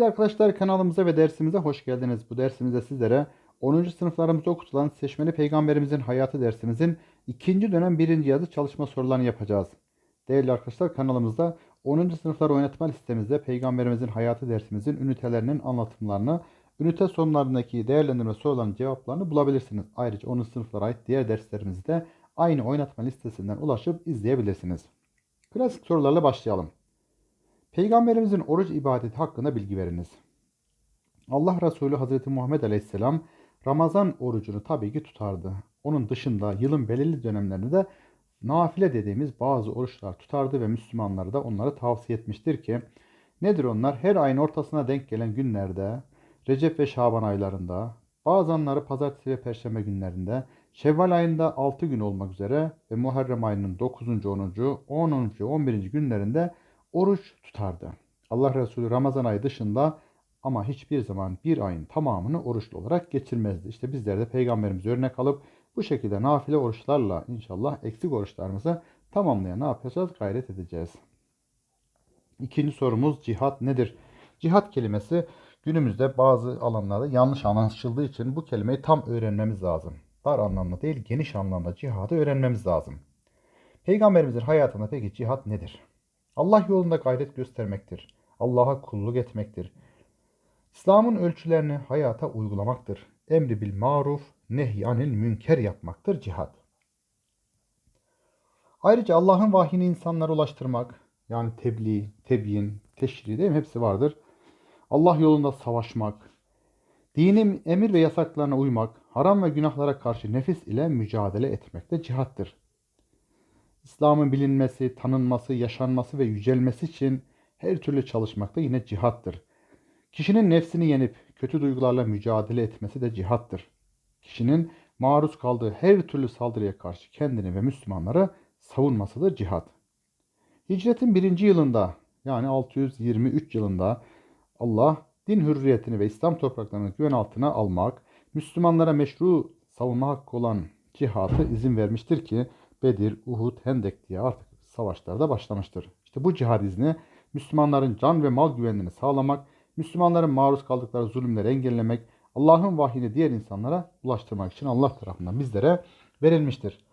Arkadaşlar kanalımıza ve dersimize hoş geldiniz. Bu dersimizde sizlere 10. sınıflarımızda okutulan Seçmeli Peygamberimizin Hayatı dersimizin 2. dönem 1. yazı çalışma sorularını yapacağız. Değerli arkadaşlar kanalımızda 10. sınıflar oynatma listemizde Peygamberimizin Hayatı dersimizin ünitelerinin anlatımlarını, ünite sonlarındaki değerlendirme sorularının cevaplarını bulabilirsiniz. Ayrıca 10. sınıflara ait diğer derslerimizi de aynı oynatma listesinden ulaşıp izleyebilirsiniz. Klasik sorularla başlayalım. Peygamberimizin oruç ibadeti hakkında bilgi veriniz. Allah Resulü Hazreti Muhammed Aleyhisselam Ramazan orucunu tabii ki tutardı. Onun dışında yılın belirli dönemlerinde de nafile dediğimiz bazı oruçlar tutardı ve Müslümanlara da onları tavsiye etmiştir ki nedir onlar? Her ayın ortasına denk gelen günlerde, Recep ve Şaban aylarında, bazıları pazartesi ve perşembe günlerinde, Şevval ayında 6 gün olmak üzere ve Muharrem ayının 9. 10. 10. 11. günlerinde oruç tutardı. Allah Resulü Ramazan ayı dışında ama hiçbir zaman bir ayın tamamını oruçlu olarak geçirmezdi. İşte bizler de peygamberimiz örnek alıp bu şekilde nafile oruçlarla inşallah eksik oruçlarımızı tamamlayan ne yapacağız? Gayret edeceğiz. İkinci sorumuz cihat nedir? Cihat kelimesi günümüzde bazı alanlarda yanlış anlaşıldığı için bu kelimeyi tam öğrenmemiz lazım. Dar anlamda değil geniş anlamda cihadı öğrenmemiz lazım. Peygamberimizin hayatında peki cihat nedir? Allah yolunda gayret göstermektir. Allah'a kulluk etmektir. İslam'ın ölçülerini hayata uygulamaktır. Emri bil maruf, nehyanil münker yapmaktır cihat. Ayrıca Allah'ın vahyini insanlara ulaştırmak, yani tebliğ, tebyin, teşri değil mi? Hepsi vardır. Allah yolunda savaşmak, dinin emir ve yasaklarına uymak, haram ve günahlara karşı nefis ile mücadele etmek de cihattır. İslam'ın bilinmesi, tanınması, yaşanması ve yücelmesi için her türlü çalışmak da yine cihattır. Kişinin nefsini yenip kötü duygularla mücadele etmesi de cihattır. Kişinin maruz kaldığı her türlü saldırıya karşı kendini ve Müslümanları savunması da cihat. Hicretin birinci yılında yani 623 yılında Allah din hürriyetini ve İslam topraklarını güven altına almak, Müslümanlara meşru savunma hakkı olan cihatı izin vermiştir ki Bedir, Uhud, Hendek diye artık savaşlarda başlamıştır. İşte bu cihad izni Müslümanların can ve mal güvenliğini sağlamak, Müslümanların maruz kaldıkları zulümleri engellemek, Allah'ın vahyini diğer insanlara ulaştırmak için Allah tarafından bizlere verilmiştir.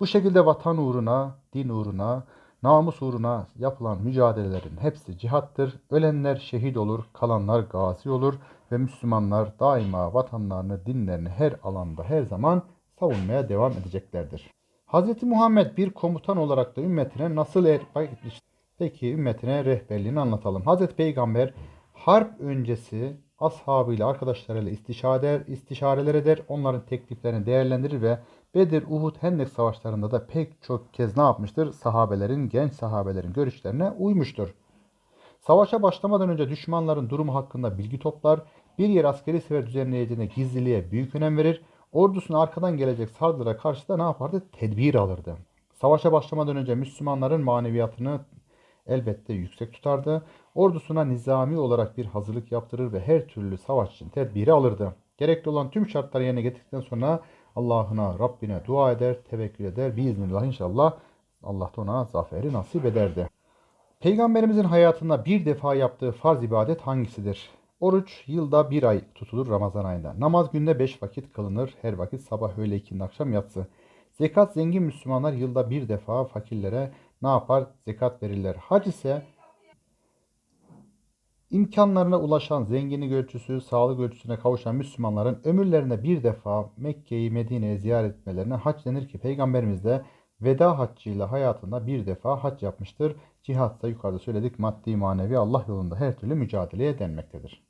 Bu şekilde vatan uğruna, din uğruna, namus uğruna yapılan mücadelelerin hepsi cihattır. Ölenler şehit olur, kalanlar gazi olur ve Müslümanlar daima vatanlarını, dinlerini her alanda, her zaman savunmaya devam edeceklerdir. Hz. Muhammed bir komutan olarak da ümmetine nasıl erbak etmiştir? Peki ümmetine rehberliğini anlatalım. Hz. Peygamber harp öncesi ashabıyla, arkadaşlarıyla istişare, istişareler eder, onların tekliflerini değerlendirir ve Bedir, Uhud, Hendek savaşlarında da pek çok kez ne yapmıştır? Sahabelerin, genç sahabelerin görüşlerine uymuştur. Savaşa başlamadan önce düşmanların durumu hakkında bilgi toplar, bir yer askeri sefer düzenleyeceğine gizliliğe büyük önem verir, ordusuna arkadan gelecek saldırıya karşı da ne yapardı? Tedbir alırdı. Savaşa başlamadan önce Müslümanların maneviyatını elbette yüksek tutardı. Ordusuna nizami olarak bir hazırlık yaptırır ve her türlü savaş için tedbiri alırdı. Gerekli olan tüm şartları yerine getirdikten sonra Allah'ına, Rabbine dua eder, tevekkül eder. Biiznillah inşallah Allah da ona zaferi nasip ederdi. Peygamberimizin hayatında bir defa yaptığı farz ibadet hangisidir? Oruç yılda bir ay tutulur Ramazan ayında. Namaz günde beş vakit kılınır. Her vakit sabah, öğle, ikindi, akşam, yatsı. Zekat zengin Müslümanlar yılda bir defa fakirlere ne yapar? Zekat verirler. Hac ise imkanlarına ulaşan zengini ölçüsü, sağlık ölçüsüne kavuşan Müslümanların ömürlerine bir defa Mekke'yi, Medine'yi ziyaret etmelerine hac denir ki Peygamberimiz de veda haccıyla hayatında bir defa hac yapmıştır. Cihatsa yukarıda söyledik maddi manevi Allah yolunda her türlü mücadeleye denmektedir.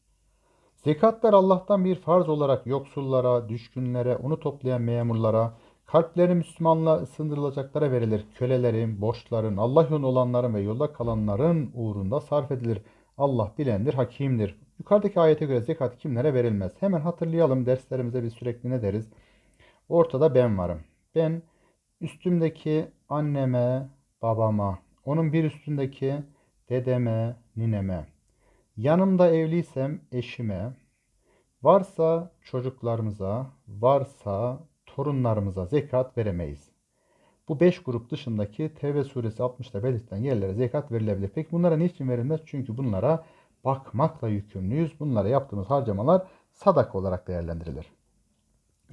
Zekatlar Allah'tan bir farz olarak yoksullara, düşkünlere, onu toplayan memurlara, kalpleri Müslümanla ısındırılacaklara verilir. Kölelerin, borçların, Allah yolunda olanların ve yolda kalanların uğrunda sarf edilir. Allah bilendir, hakimdir. Yukarıdaki ayete göre zekat kimlere verilmez? Hemen hatırlayalım derslerimize biz sürekli ne deriz? Ortada ben varım. Ben üstümdeki anneme, babama, onun bir üstündeki dedeme, nineme, yanımda evliysem eşime, varsa çocuklarımıza, varsa torunlarımıza zekat veremeyiz. Bu beş grup dışındaki Tevbe suresi 60'da belirtilen yerlere zekat verilebilir. Peki bunlara niçin verilmez? Çünkü bunlara bakmakla yükümlüyüz. Bunlara yaptığımız harcamalar sadaka olarak değerlendirilir.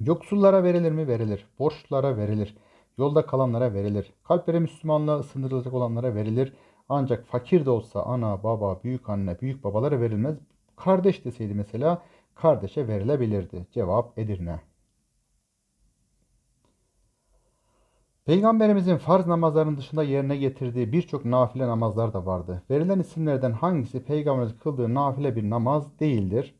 Yoksullara verilir mi? Verilir. Borçlulara verilir. Yolda kalanlara verilir. Kalpleri Müslümanlığa ısındırılacak olanlara verilir. Ancak fakir de olsa ana, baba, büyük anne, büyük babalara verilmez. Kardeş deseydi mesela kardeşe verilebilirdi. Cevap Edirne. Peygamberimizin farz namazlarının dışında yerine getirdiği birçok nafile namazlar da vardı. Verilen isimlerden hangisi peygamberimiz kıldığı nafile bir namaz değildir?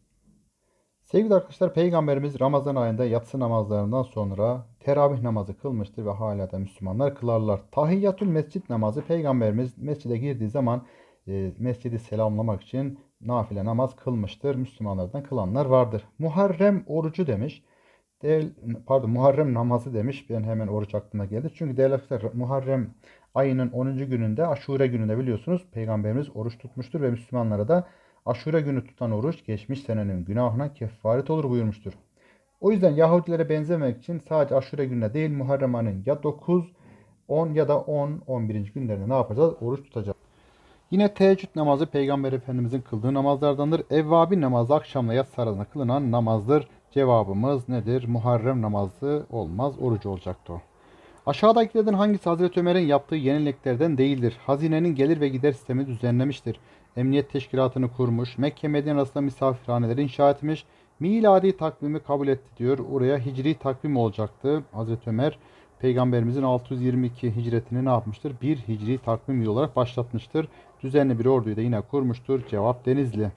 Sevgili arkadaşlar Peygamberimiz Ramazan ayında yatsı namazlarından sonra teravih namazı kılmıştır ve hala da Müslümanlar kılarlar. Tahiyyatül mescid namazı Peygamberimiz mescide girdiği zaman e, mescidi selamlamak için nafile namaz kılmıştır. Müslümanlardan kılanlar vardır. Muharrem orucu demiş. Değil, pardon Muharrem namazı demiş. Ben hemen oruç aklıma geldi. Çünkü değerli arkadaşlar Muharrem ayının 10. gününde Aşure gününde biliyorsunuz Peygamberimiz oruç tutmuştur ve Müslümanlara da Aşure günü tutan oruç geçmiş senenin günahına kefaret olur buyurmuştur. O yüzden Yahudilere benzemek için sadece Aşure gününe değil Muharrem ayının ya 9, 10 ya da 10, 11. günlerinde ne yapacağız? Oruç tutacağız. Yine teheccüd namazı Peygamber Efendimizin kıldığı namazlardandır. Evvabi namazı akşamla yatsı arasında kılınan namazdır. Cevabımız nedir? Muharrem namazı olmaz, orucu olacaktı o. Aşağıdakilerden hangisi Hazreti Ömer'in yaptığı yeniliklerden değildir? Hazinenin gelir ve gider sistemi düzenlemiştir. Emniyet teşkilatını kurmuş, Mekke Medine arasında misafirhaneler inşa etmiş, miladi takvimi kabul etti diyor. Oraya hicri takvim olacaktı. Hazreti Ömer Peygamberimizin 622 hicretini ne yapmıştır? Bir hicri takvim yılı olarak başlatmıştır. Düzenli bir orduyu da yine kurmuştur. Cevap Denizli.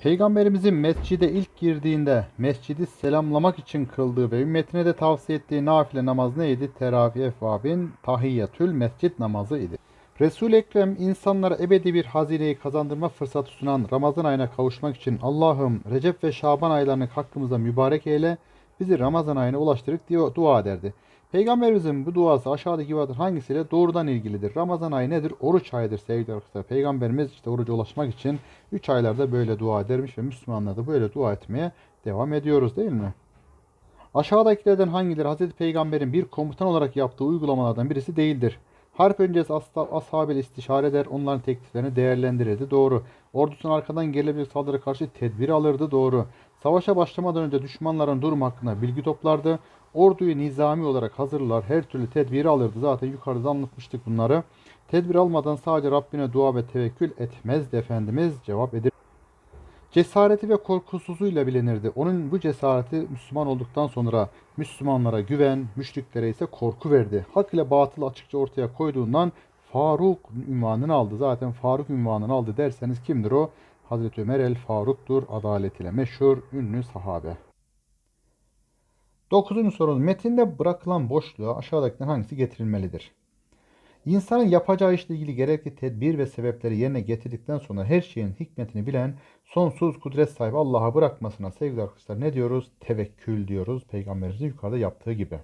Peygamberimizin mescide ilk girdiğinde mescidi selamlamak için kıldığı ve ümmetine de tavsiye ettiği nafile namaz neydi? Teravih efvabin tahiyyatül mescid namazı idi. Resul-i Ekrem insanlara ebedi bir hazineyi kazandırma fırsatı sunan Ramazan ayına kavuşmak için Allah'ım Recep ve Şaban aylarını hakkımıza mübarek eyle, bizi Ramazan ayına ulaştırıp diye dua ederdi. Peygamberimizin bu duası aşağıdaki ibadet hangisiyle doğrudan ilgilidir? Ramazan ayı nedir? Oruç ayıdır sevgili arkadaşlar. Peygamberimiz işte oruca ulaşmak için 3 aylarda böyle dua edermiş ve Müslümanlar da böyle dua etmeye devam ediyoruz değil mi? Aşağıdakilerden hangileri Hazreti Peygamber'in bir komutan olarak yaptığı uygulamalardan birisi değildir? Harp öncesi ashabıyla istişare eder, onların tekliflerini değerlendirirdi. Doğru. Ordusuna arkadan gelebilir saldırı karşı tedbir alırdı. Doğru. Savaşa başlamadan önce düşmanların durum hakkında bilgi toplardı. Orduyu nizami olarak hazırlar, her türlü tedbiri alırdı. Zaten yukarıda anlatmıştık bunları. Tedbir almadan sadece Rabbine dua ve tevekkül etmezdi Efendimiz. Cevap edir. Cesareti ve korkusuzluğuyla bilinirdi. Onun bu cesareti Müslüman olduktan sonra Müslümanlara güven, müşriklere ise korku verdi. Hak ile batıl açıkça ortaya koyduğundan Faruk ünvanını aldı. Zaten Faruk ünvanını aldı derseniz kimdir o? Hazreti Ömer el Faruk'tur. Adaletiyle meşhur, ünlü sahabe. Dokuzuncu sorumuz. Metinde bırakılan boşluğa aşağıdakilerden hangisi getirilmelidir? İnsanın yapacağı işle ilgili gerekli tedbir ve sebepleri yerine getirdikten sonra her şeyin hikmetini bilen sonsuz kudret sahibi Allah'a bırakmasına sevgili arkadaşlar ne diyoruz? Tevekkül diyoruz. Peygamberimizin yukarıda yaptığı gibi.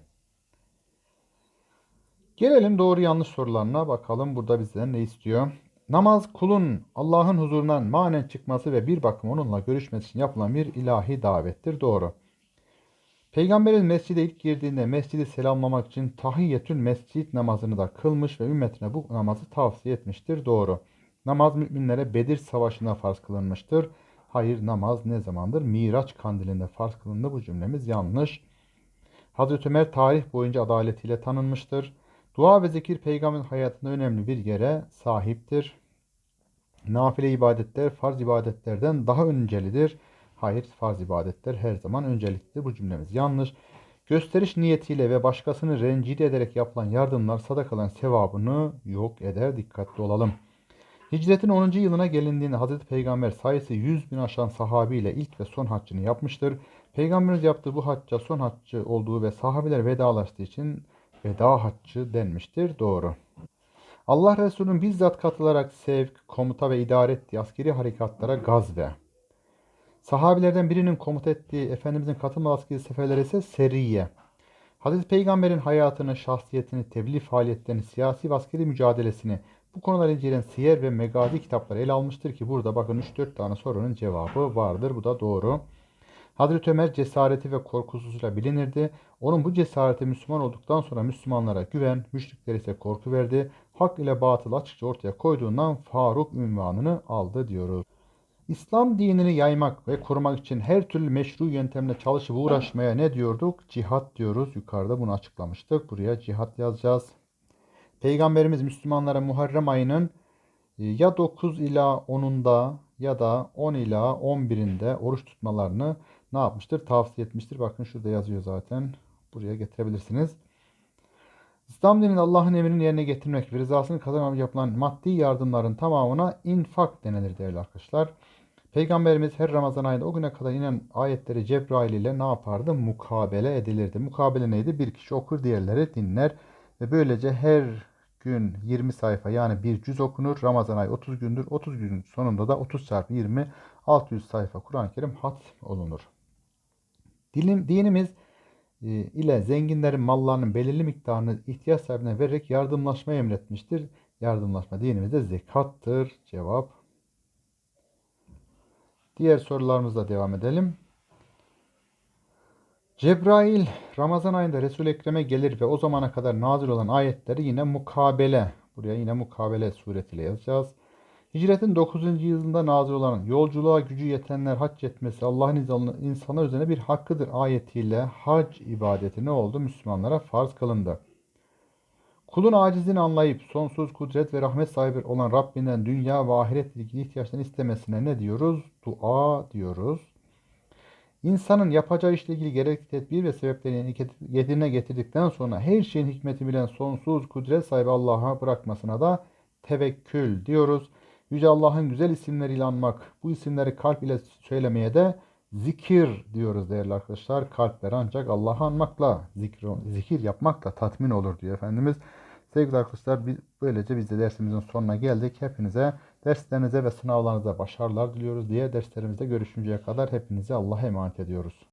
Gelelim doğru yanlış sorularına bakalım burada bizden ne istiyor? Namaz kulun Allah'ın huzurundan manen çıkması ve bir bakım onunla görüşmesi için yapılan bir ilahi davettir. Doğru. Peygamberin mescide ilk girdiğinde mescidi selamlamak için tahiyyetül mescid namazını da kılmış ve ümmetine bu namazı tavsiye etmiştir. Doğru. Namaz müminlere Bedir Savaşı'nda farz kılınmıştır. Hayır namaz ne zamandır? Miraç kandilinde farz kılındı. Bu cümlemiz yanlış. Hazreti Ömer tarih boyunca adaletiyle tanınmıştır. Dua ve zikir peygamberin hayatında önemli bir yere sahiptir. Nafile ibadetler farz ibadetlerden daha öncelidir. Hayır farz ibadetler her zaman önceliklidir. Bu cümlemiz yanlış. Gösteriş niyetiyle ve başkasını rencide ederek yapılan yardımlar sadakaların sevabını yok eder. Dikkatli olalım. Hicretin 10. yılına gelindiğinde Hazreti Peygamber sayısı 100 bin aşan sahabiyle ilk ve son haccını yapmıştır. Peygamberimiz yaptığı bu hacca son haccı olduğu ve sahabeler vedalaştığı için veda haccı denmiştir. Doğru. Allah Resulü'nün bizzat katılarak sevk, komuta ve idare ettiği askeri harekatlara gazve. Sahabilerden birinin komuta ettiği Efendimizin katılma askeri seferleri ise seriye. Hazreti Peygamber'in hayatını, şahsiyetini, tebliğ faaliyetlerini, siyasi ve askeri mücadelesini bu konular inceleyen siyer ve megazi kitapları ele almıştır ki burada bakın 3-4 tane sorunun cevabı vardır. Bu da doğru. Hazreti Ömer cesareti ve korkusuzluğuyla bilinirdi. Onun bu cesareti Müslüman olduktan sonra Müslümanlara güven, müşriklere ise korku verdi. Hak ile batıl açıkça ortaya koyduğundan Faruk ünvanını aldı diyoruz. İslam dinini yaymak ve korumak için her türlü meşru yöntemle çalışıp uğraşmaya ne diyorduk? Cihat diyoruz. Yukarıda bunu açıklamıştık. Buraya cihat yazacağız. Peygamberimiz Müslümanlara Muharrem ayının e, ya 9 ila 10'unda ya da 10 ila 11'inde oruç tutmalarını ne yapmıştır? Tavsiye etmiştir. Bakın şurada yazıyor zaten. Buraya getirebilirsiniz. İslam dininin Allah'ın emrini yerine getirmek ve rızasını kazanmak yapılan maddi yardımların tamamına infak denilir değerli arkadaşlar. Peygamberimiz her Ramazan ayında o güne kadar inen ayetleri Cebrail ile ne yapardı? Mukabele edilirdi. Mukabele neydi? Bir kişi okur, diğerleri dinler. Ve böylece her gün 20 sayfa yani bir cüz okunur. Ramazan ayı 30 gündür. 30 günün sonunda da 30 çarpı 20 600 sayfa Kur'an-ı Kerim hat olunur. Dilim, dinimiz e, ile zenginlerin mallarının belirli miktarını ihtiyaç sahibine vererek yardımlaşmayı emretmiştir. Yardımlaşma dinimizde zekattır. Cevap. Diğer sorularımızla devam edelim. Cebrail Ramazan ayında Resul-i Ekrem'e gelir ve o zamana kadar nazil olan ayetleri yine mukabele. Buraya yine mukabele suretiyle yazacağız. Hicretin 9. yılında nazil olan yolculuğa gücü yetenler hac etmesi Allah'ın insana üzerine bir hakkıdır ayetiyle hac ibadeti ne oldu? Müslümanlara farz kılındı. Kulun acizini anlayıp sonsuz kudret ve rahmet sahibi olan Rabbinden dünya ve ahiret ilgili ihtiyaçlarını istemesine ne diyoruz? Dua diyoruz. İnsanın yapacağı işle ilgili gerekli tedbir ve sebeplerini yerine getirdikten sonra her şeyin hikmeti bilen sonsuz kudret sahibi Allah'a bırakmasına da tevekkül diyoruz. Yüce Allah'ın güzel isimleriyle anmak, bu isimleri kalp ile söylemeye de zikir diyoruz değerli arkadaşlar. Kalpler ancak Allah'ı anmakla, zikir, zikir yapmakla tatmin olur diyor Efendimiz. Sevgili arkadaşlar böylece biz de dersimizin sonuna geldik. Hepinize derslerinize ve sınavlarınıza başarılar diliyoruz. Diğer derslerimizde görüşünceye kadar hepinizi Allah'a emanet ediyoruz.